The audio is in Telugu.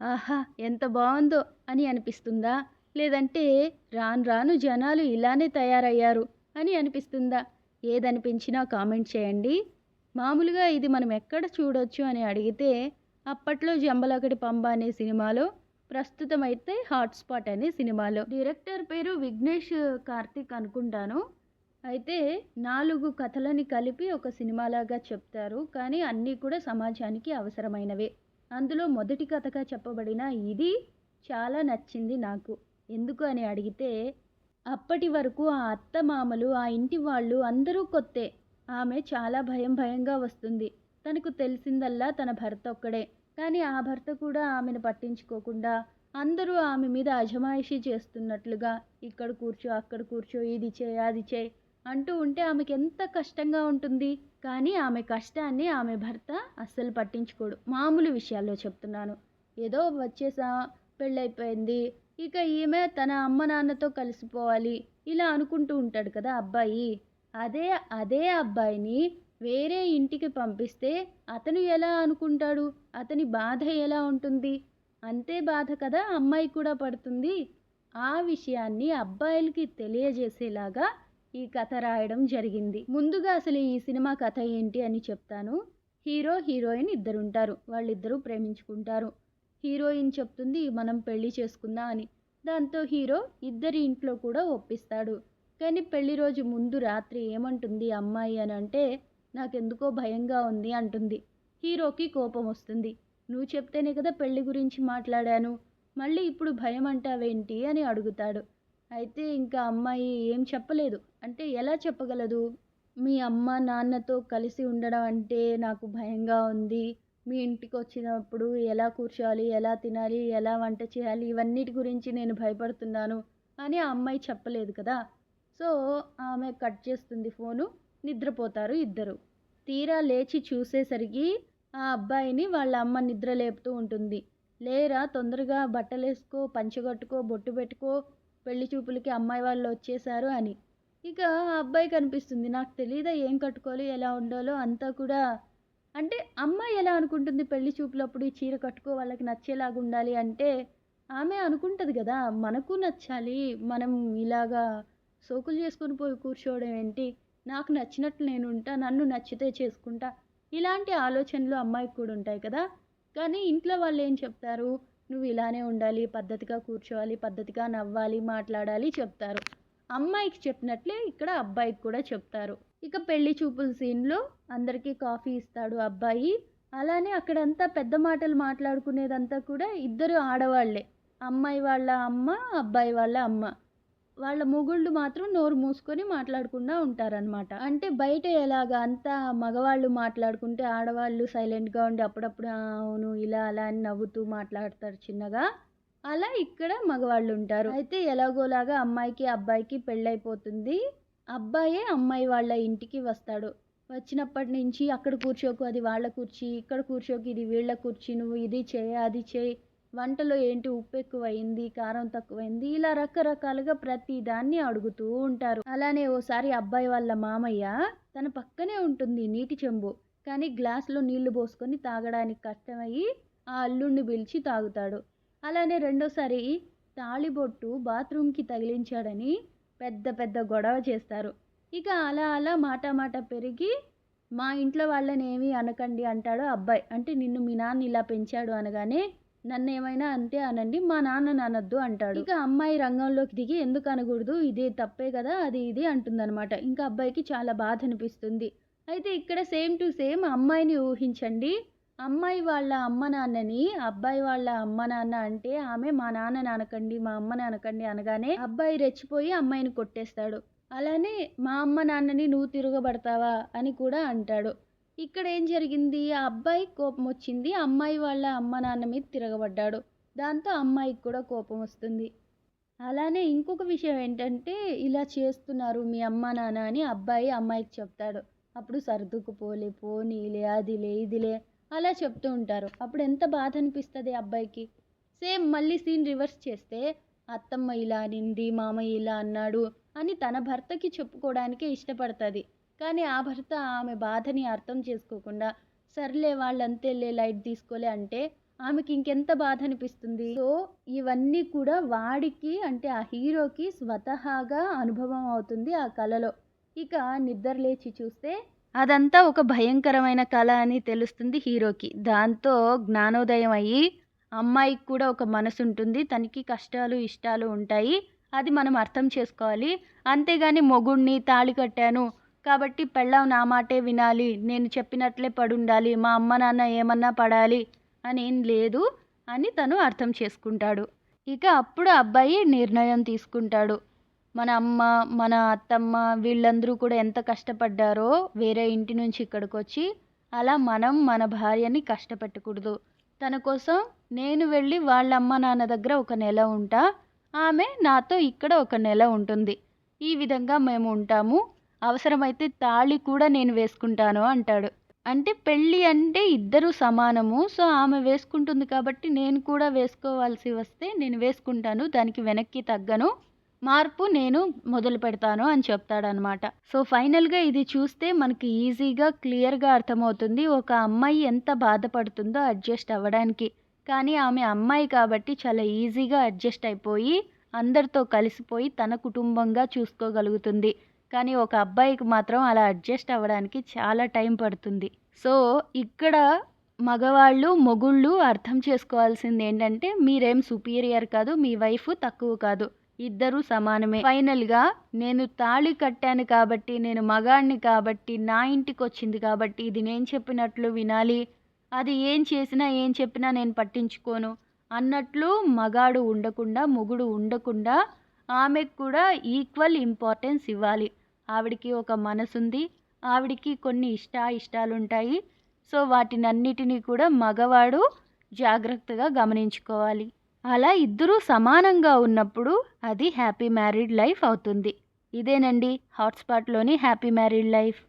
ఆహా ఎంత బాగుందో అని అనిపిస్తుందా? లేదంటే రాను రాను జనాలు ఇలానే తయారయ్యారు అని అనిపిస్తుందా? ఏదనిపించినా కామెంట్ చేయండి. మామూలుగా ఇది మనం ఎక్కడ చూడొచ్చు అని అడిగితే అప్పట్లో జంబలకడి పంబ అనే సినిమాలో ప్రస్తుతం అయితే హాట్స్పాట్ అనే సినిమాలో. డైరెక్టర్ పేరు విఘ్నేష్ కార్తిక్ అనుకుంటాను. అయితే నాలుగు కథలని కలిపి ఒక సినిమాలాగా చెప్తారు. కానీ అన్నీ కూడా సమాజానికి అవసరమైనవే. అందులో మొదటి కథగా చెప్పబడిన ఇది చాలా నచ్చింది నాకు. ఎందుకు అని అడిగితే అప్పటి వరకు ఆ అత్త మామలు ఆ ఇంటి వాళ్ళు అందరూ కొత్తే. ఆమె చాలా భయం భయంగా వస్తుంది. తనకు తెలిసిందల్లా తన భర్త ఒక్కడే. కానీ ఆ భర్త కూడా ఆమెను పట్టించుకోకుండా అందరూ ఆమె మీద అజమాయిషీ చేస్తున్నట్లుగా ఇక్కడ కూర్చో అక్కడ కూర్చో ఇది చేయి అది చేయి అంటూ ఉంటే ఆమెకి ఎంత కష్టంగా ఉంటుంది. కానీ ఆమె కష్టాన్ని ఆమె భర్త అస్సలు పట్టించుకోడు. మామూలు విషయాల్లో చెప్తున్నాను. ఏదో వచ్చేసా పెళ్ళైపోయింది. ఇక ఈమె తన అమ్మ నాన్నతో కలిసిపోవాలి. ఇలా అనుకుంటూ ఉంటాడు కదా అబ్బాయి. అదే అదే అబ్బాయిని వేరే ఇంటికి పంపిస్తే అతను ఎలా అనుకుంటాడు? అతని బాధ ఎలా ఉంటుంది? అంతే బాధ కదా అమ్మాయి కూడా పడుతుంది. ఆ విషయాన్ని అబ్బాయిలకి తెలియజేసేలాగా ఈ కథ రాయడం జరిగింది. ముందుగా అసలు ఈ సినిమా కథ ఏంటి అని చెప్తాను. హీరో హీరోయిన్ ఇద్దరుంటారు. వాళ్ళిద్దరూ ప్రేమించుకుంటారు. హీరోయిన్ చెప్తుంది మనం పెళ్ళి చేసుకుందాం అని. దాంతో హీరో ఇద్దరి ఇంట్లో కూడా ఒప్పిస్తాడు. కానీ పెళ్ళి రోజు ముందు రాత్రి ఏమంటుంది అమ్మాయి అని అంటే నాకెందుకో భయంగా ఉంది అంటుంది. హీరోకి కోపం వస్తుంది. నువ్వు చెప్తేనే కదా పెళ్ళి గురించి మాట్లాడాను. మళ్ళీ ఇప్పుడు భయం అంటావేంటి అని అడుగుతాడు. అయితే ఇంకా అమ్మాయి ఏం చెప్పలేదు. అంటే ఎలా చెప్పగలదు? మీ అమ్మ నాన్నతో కలిసి ఉండడం అంటే నాకు భయంగా ఉంది. మీ ఇంటికి వచ్చినప్పుడు ఎలా కూర్చోవాలి ఎలా తినాలి ఎలా వంట చేయాలి ఇవన్నిటి గురించి నేను భయపడుతున్నాను అని ఆ అమ్మాయి చెప్పలేదు కదా. సో ఆమె కట్ చేస్తుంది ఫోను. నిద్రపోతారు ఇద్దరు. తీరా లేచి చూసేసరికి ఆ అబ్బాయిని వాళ్ళ అమ్మ నిద్ర లేపుతూ ఉంటుంది. లేరా తొందరగా బట్టలేసుకో పంచగట్టుకో బొట్టు పెట్టుకో పెళ్ళి చూపులకి అమ్మాయి వాళ్ళు వచ్చేసారు అని. ఇక ఆ అబ్బాయి కనిపిస్తుంది. నాకు తెలియదా ఏం కట్టుకోవాలి ఎలా ఉండాలో అంతా కూడా. అంటే అమ్మాయి ఎలా అనుకుంటుంది పెళ్ళి చూపులప్పుడు ఈ చీర కట్టుకో వాళ్ళకి నచ్చేలాగా ఉండాలి అంటే ఆమె అనుకుంటుంది కదా మనకు నచ్చాలి. మనం ఇలాగా సోకులు చేసుకొని పోయి కూర్చోవడం ఏంటి? నాకు నచ్చినట్లు నేను ఉంటా నన్ను నచ్చితే చేసుకుంటా. ఇలాంటి ఆలోచనలు అమ్మాయికి కూడా ఉంటాయి కదా. కానీ ఇంట్లో వాళ్ళు ఏం చెప్తారు? నువ్వు ఇలానే ఉండాలి పద్ధతిగా కూర్చోవాలి పద్ధతిగా నవ్వాలి మాట్లాడాలి చెప్తారు. అమ్మాయికి చెప్పినట్లే ఇక్కడ అబ్బాయికి కూడా చెప్తారు. ఇక పెళ్ళి చూపుల సీన్లో అందరికీ కాఫీ ఇస్తాడు అబ్బాయి. అలానే అక్కడంతా పెద్ద మాటలు మాట్లాడుకునేదంతా కూడా ఇద్దరు ఆడవాళ్ళే. అమ్మాయి వాళ్ళ అమ్మ అబ్బాయి వాళ్ళ అమ్మ. వాళ్ళ మొగుళ్ళు మాత్రం నోరు మూసుకొని మాట్లాడకుండా ఉంటారనమాట అంటే బయట ఎలాగ అంతా మగవాళ్ళు మాట్లాడుకుంటే ఆడవాళ్ళు సైలెంట్గా ఉండి అప్పుడప్పుడు అవును ఇలా అలా అని నవ్వుతూ మాట్లాడతారు చిన్నగా. అలా ఇక్కడ మగవాళ్ళు ఉంటారు. అయితే ఎలాగోలాగా అమ్మాయికి అబ్బాయికి పెళ్ళైపోతుంది. అబ్బాయే అమ్మాయి వాళ్ళ ఇంటికి వస్తాడు. వచ్చినప్పటి నుంచి అక్కడ కూర్చోకు అది వాళ్ళ కుర్చీ ఇక్కడ కూర్చోకు ఇది వీళ్ళ కుర్చీ నువ్వు ఇది చేయి అది చేయి వంటలో ఏంటి ఉప్పు ఎక్కువైంది కారం తక్కువైంది ఇలా రకరకాలుగా ప్రతి దాన్ని అడుగుతూ ఉంటారు. అలానే ఓసారి అబ్బాయి వాళ్ళ మామయ్య తన పక్కనే ఉంటుంది నీటి చెంబు కానీ గ్లాస్లో నీళ్ళు పోసుకొని తాగడానికి కష్టమయ్యి ఆ అల్లుణ్ణి పిలిచి తాగుతాడు. అలానే రెండోసారి తాళిబొట్టు బాత్రూమ్కి తగిలించాడని పెద్ద పెద్ద గొడవ చేస్తారు. ఇక అలా అలా మాట మాట పెరిగి మా ఇంట్లో వాళ్ళని ఏమీ అనకండి అంటాడు అబ్బాయి. అంటే నిన్ను మీ నాన్న ఇలా పెంచాడు అనగానే నన్ను ఏమైనా అంతే అనండి మా నాన్న అనొద్దు అంటాడు. ఇక అమ్మాయి రంగంలోకి దిగి ఎందుకు అనకూడదు? ఇది తప్పే కదా అది ఇది అంటుందన్నమాట. ఇంకా అబ్బాయికి చాలా బాధ అనిపిస్తుంది. అయితే ఇక్కడ సేమ్ టు సేమ్ అమ్మాయిని ఊహించండి. అమ్మాయి వాళ్ళ అమ్మ నాన్నని అబ్బాయి వాళ్ళ అమ్మ నాన్న అంటే ఆమె మా నాన్న నానకండి మా అమ్మ నానకండి అనగానే అబ్బాయి రెచ్చిపోయి అమ్మాయిని కొట్టేస్తాడు. అలానే మా అమ్మ నాన్నని నువ్వు తిరగబడతావా అని కూడా అంటాడు. ఇక్కడ ఏం జరిగింది? ఆ అబ్బాయి కోపం వచ్చింది. అమ్మాయి వాళ్ళ అమ్మ నాన్న మీద తిరగబడ్డాడు. దాంతో అమ్మాయికి కూడా కోపం వస్తుంది. అలానే ఇంకొక విషయం ఏంటంటే ఇలా చేస్తున్నారు మీ అమ్మ నాన్న అని అబ్బాయి అమ్మాయికి చెప్తాడు. అప్పుడు సర్దుకుపోలే పోనీలే అదిలే ఇదిలే అలా చెప్తూ ఉంటారు. అప్పుడు ఎంత బాధ అనిపిస్తుంది అబ్బాయికి? సేమ్ మళ్ళీ సీన్ రివర్స్ చేస్తే అత్తమ్మ ఇలా అనింది మామయ్య ఇలా అన్నాడు అని తన భర్తకి చెప్పుకోవడానికే ఇష్టపడుతుంది. కానీ ఆ భర్త ఆమె బాధని అర్థం చేసుకోకుండా సర్లే వాళ్ళంతేలే లైట్ తీసుకోలే అంటే ఆమెకి ఇంకెంత బాధ అనిపిస్తుంది సో ఇవన్నీ కూడా వాడికి అంటే ఆ హీరోకి స్వతహాగా అనుభవం అవుతుంది ఆ కళలో ఇక నిద్ర లేచి చూస్తే అదంతా ఒక భయంకరమైన కళ అని తెలుస్తుంది హీరోకి. దాంతో జ్ఞానోదయం అయ్యి అమ్మాయికి కూడా ఒక మనసు ఉంటుంది. తనకి కష్టాలు ఇష్టాలు ఉంటాయి. అది మనం అర్థం చేసుకోవాలి. అంతేగాని మొగుణ్ణి తాళి కట్టాను కాబట్టి పెళ్ళాం నా మాటే వినాలి. నేను చెప్పినట్లే పడుండాలి. మా అమ్మ నాన్న ఏమన్నా పడాలి అని ఏం లేదు అని తను అర్థం చేసుకుంటాడు. ఇక అప్పుడు అబ్బాయి నిర్ణయం తీసుకుంటాడు. మన అమ్మ మన అత్తమ్మ వీళ్ళందరూ కూడా ఎంత కష్టపడ్డారో వేరే ఇంటి నుంచి ఇక్కడికి వచ్చి అలా మనం మన భార్యని కష్టపెట్టకూడదు. తన కోసం నేను వెళ్ళి వాళ్ళ అమ్మ నాన్న దగ్గర ఒక నెల ఉంటా. ఆమె నాతో ఇక్కడ ఒక నెల ఉంటుంది. ఈ విధంగా మేము ఉంటాము. అవసరమైతే తాళి కూడా నేను వేసుకుంటాను అంటాడు. అంటే పెళ్ళి అంటే ఇద్దరు సమానము. సో ఆమె వేసుకుంటుంది కాబట్టి నేను కూడా వేసుకోవాల్సి వస్తే నేను వేసుకుంటాను దానికి వెనక్కి తగ్గను మార్పు నేను మొదలు పెడతాను అని చెప్తాడనమాట. సో ఫైనల్గా ఇది చూస్తే మనకి ఈజీగా క్లియర్గా అర్థమవుతుంది ఒక అమ్మాయి ఎంత బాధపడుతుందో అడ్జస్ట్ అవ్వడానికి. కానీ ఆమె అమ్మాయి కాబట్టి చాలా ఈజీగా అడ్జస్ట్ అయిపోయి అందరితో కలిసిపోయి తన కుటుంబంగా చూసుకోగలుగుతుంది. కానీ ఒక అబ్బాయికి మాత్రం అలా అడ్జస్ట్ అవ్వడానికి చాలా టైం పడుతుంది. సో ఇక్కడ మగవాళ్ళు మొగుళ్ళు అర్థం చేసుకోవాల్సింది ఏంటంటే మీరేం సుపీరియర్ కాదు మీ వైఫ్ తక్కువ కాదు. ఇద్దరు సమానమే. ఫైనల్గా నేను తాళి కట్టాను కాబట్టి నేను మగాడిని కాబట్టి నా ఇంటికి వచ్చింది కాబట్టి ఇది నేను చెప్పినట్లు వినాలి. అది ఏం చేసినా ఏం చెప్పినా నేను పట్టించుకోను. అన్నట్లు మగాడు ఉండకుండా మొగుడు ఉండకుండా ఆమెకు కూడా ఈక్వల్ ఇంపార్టెన్స్ ఇవ్వాలి. ఆవిడికి ఒక మనసుంది. ఆవిడికి కొన్ని ఇష్ట ఇష్టాలు ఉంటాయి సో వాటినన్నిటినీ కూడా మగవాడు జాగ్రత్తగా గమనించుకోవాలి. అలా ఇద్దరూ సమానంగా ఉన్నప్పుడు అది హ్యాపీ మ్యారీడ్ లైఫ్ అవుతుంది. ఇదేనండి హాట్స్పాట్లోని హ్యాపీ మ్యారీడ్ లైఫ్.